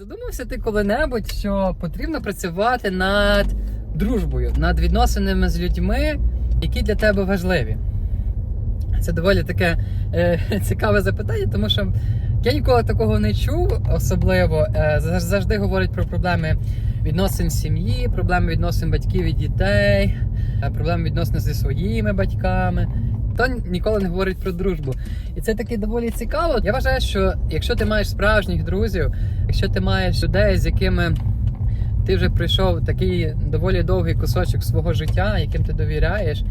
задумався ти коли-небудь, що потрібно працювати над дружбою, над відносинами з людьми, які для тебе важливі? Це доволі таке е, цікаве запитання, тому що я ніколи такого не чув, особливо е, завжди говорять про проблеми відносин сім'ї, проблеми відносин батьків і дітей, е, проблеми відносин зі своїми батьками. То ніколи не говорить про дружбу. І це таки доволі цікаво. Я вважаю, що якщо ти маєш справжніх друзів, якщо ти маєш людей, з якими ти вже пройшов такий доволі довгий кусочок свого життя, яким ти довіряєш,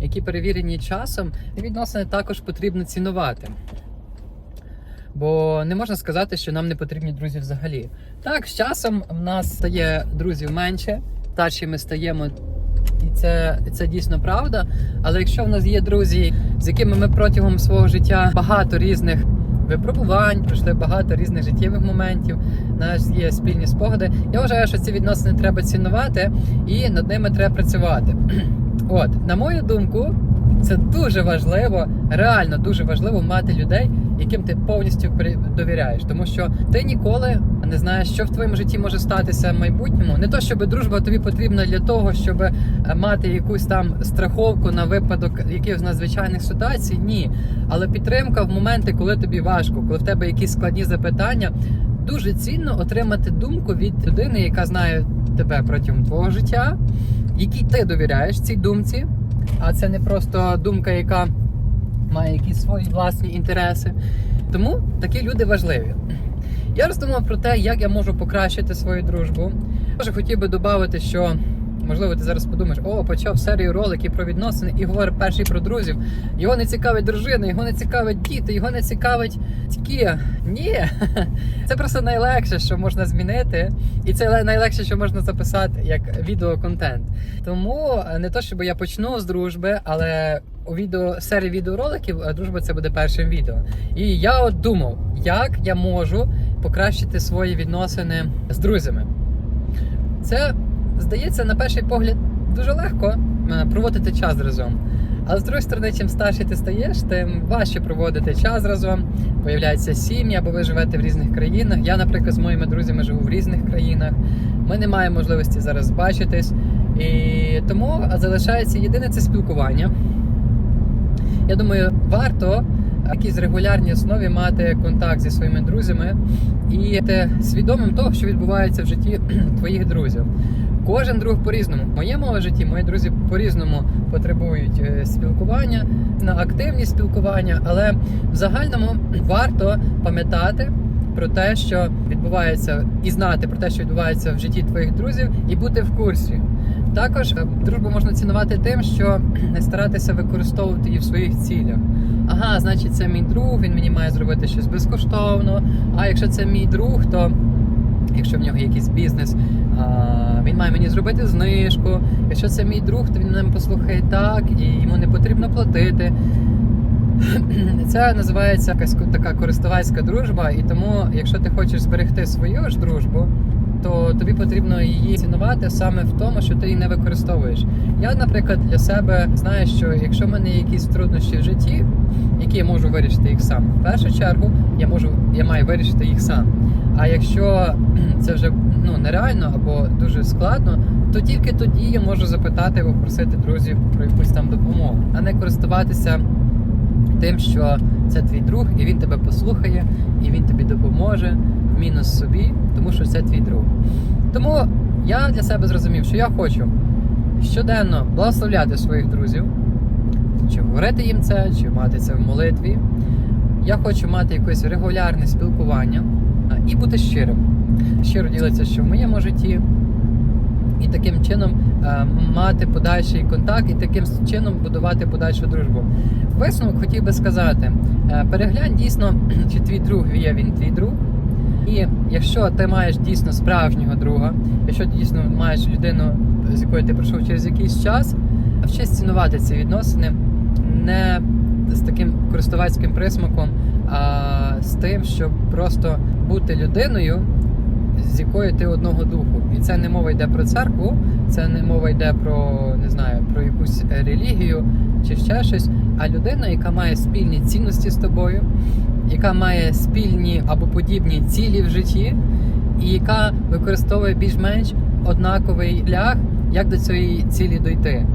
які перевірені часом, відносини також потрібно цінувати. Бо не можна сказати, що нам не потрібні друзі взагалі. Так, з часом в нас стає друзів менше, старші ми стаємо, і це, це дійсно правда. Але якщо в нас є друзі, з якими ми протягом свого життя багато різних випробувань, пройшли багато різних життєвих моментів, у нас є спільні спогади. Я вважаю, що ці відносини треба цінувати і над ними треба працювати. От, на мою думку, це дуже важливо, реально дуже важливо мати людей, яким ти повністю довіряєш, тому що ти ніколи не знаєш, що в твоєму житті може статися в майбутньому. Не то, щоб дружба тобі потрібна для того, щоб е, мати якусь там страховку на випадок якихось надзвичайних ситуацій. Ні, але підтримка в моменти, коли тобі важко, коли в тебе якісь складні запитання. Дуже цінно отримати думку від людини, яка знає тебе протягом твого життя, якій ти довіряєш цій думці. А це не просто думка, яка має якісь свої власні інтереси. Тому такі люди важливі. Я роздумав про те, як я можу покращити свою дружбу. Може, хотів би додати, що можливо ти зараз подумаєш, о, почав серію роликів про відносини і говорить перший про друзів. Його не цікавить дружина, його не цікавить діти, його не цікавить тільки. Ні, це просто найлегше, що можна змінити, і це найлегше, що можна записати як відеоконтент. Тому е, не то, щоб я почну з дружби, але у відео серії відеороликів е, дружба це буде першим відео. І я от думав, як я можу покращити свої відносини з друзями. Це здається на перший погляд дуже легко е, проводити час разом. Але з другої сторони, чим старший ти стаєш, тим важче проводити час разом. Появляється сім'я, бо ви живете в різних країнах. Я, наприклад, з моїми друзями живу в різних країнах. Ми не маємо можливості зараз бачитись. І тому залишається єдине це спілкування. Я думаю, варто в якійсь регулярній основі мати контакт зі своїми друзями і бути свідомим того, що відбувається в житті твоїх друзів. Кожен друг по-різному. В моєму житті мої друзі по-різному потребують е, спілкування, на активні спілкування, але в загальному варто пам'ятати про те, що відбувається, і знати про те, що відбувається в житті твоїх друзів, і бути в курсі. Також е, дружбу можна цінувати тим, що не старатися використовувати її в своїх цілях. Ага, значить, це мій друг, він мені має зробити щось безкоштовно. А якщо це мій друг, то якщо в нього якийсь бізнес, він має мені зробити знижку. Якщо це мій друг, то він мене послухає так, і йому не потрібно платити. Це називається якась така користувацька дружба, і тому, якщо ти хочеш зберегти свою ж дружбу, то тобі потрібно її цінувати саме в тому, що ти її не використовуєш. Я, наприклад, для себе знаю, що якщо в мене є якісь труднощі в житті, які я можу вирішити їх сам, в першу чергу я можу, я маю вирішити їх сам. А якщо це вже ну нереально або дуже складно, то тільки тоді я можу запитати або просити друзів про якусь там допомогу, а не користуватися тим, що це твій друг, і він тебе послухає, і він тобі допоможе мінус собі, тому що це твій друг. Тому я для себе зрозумів, що я хочу щоденно благословляти своїх друзів, чи говорити їм це, чи мати це в молитві. Я хочу мати якесь регулярне спілкування і бути щирим. Щиро ділитися, що в моєму житті, і таким чином е, мати подальший контакт, і таким чином будувати подальшу дружбу. Висновок хотів би сказати: е, переглянь дійсно, чи твій друг є він твій друг. І якщо ти маєш дійсно справжнього друга, якщо дійсно маєш людину, з якою ти пройшов через якийсь час, вчись цінувати ці відносини не з таким користувацьким присмаком, а з тим, щоб просто бути людиною, з якою ти одного духу. І це не мова йде про церкву, це не мова йде про не знаю, про якусь релігію чи ще щось, а людина, яка має спільні цінності з тобою, яка має спільні або подібні цілі в житті, і яка використовує більш-менш однаковий шлях, як до цієї цілі дойти.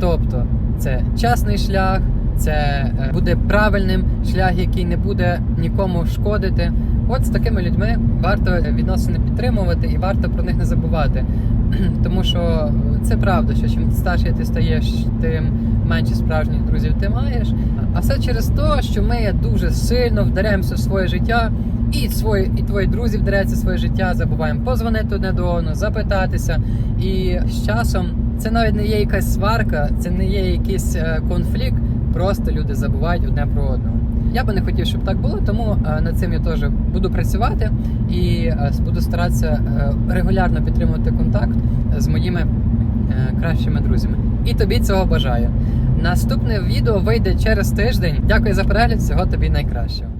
Тобто, це чесний шлях, це е, буде правильним шлях, який не буде нікому шкодити. От з такими людьми варто відносини підтримувати і варто про них не забувати. Тому що це правда, що чим старше ти стаєш, тим менше справжніх друзів ти маєш. А все через те, що ми дуже сильно вдаряємося в своє життя, і свої, і твої друзі вдаряються в своє життя, забуваємо позвонити одне до одного, запитатися. І з часом це навіть не є якась сварка, це не є якийсь е, конфлікт. Просто люди забувають одне про одного. Я би не хотів, щоб так було, тому е, над цим я теж буду працювати і е, буду старатися регулярно підтримувати контакт з моїми кращими друзями. І тобі цього бажаю. Наступне відео вийде через тиждень. Дякую за перегляд. Всього тобі найкращого.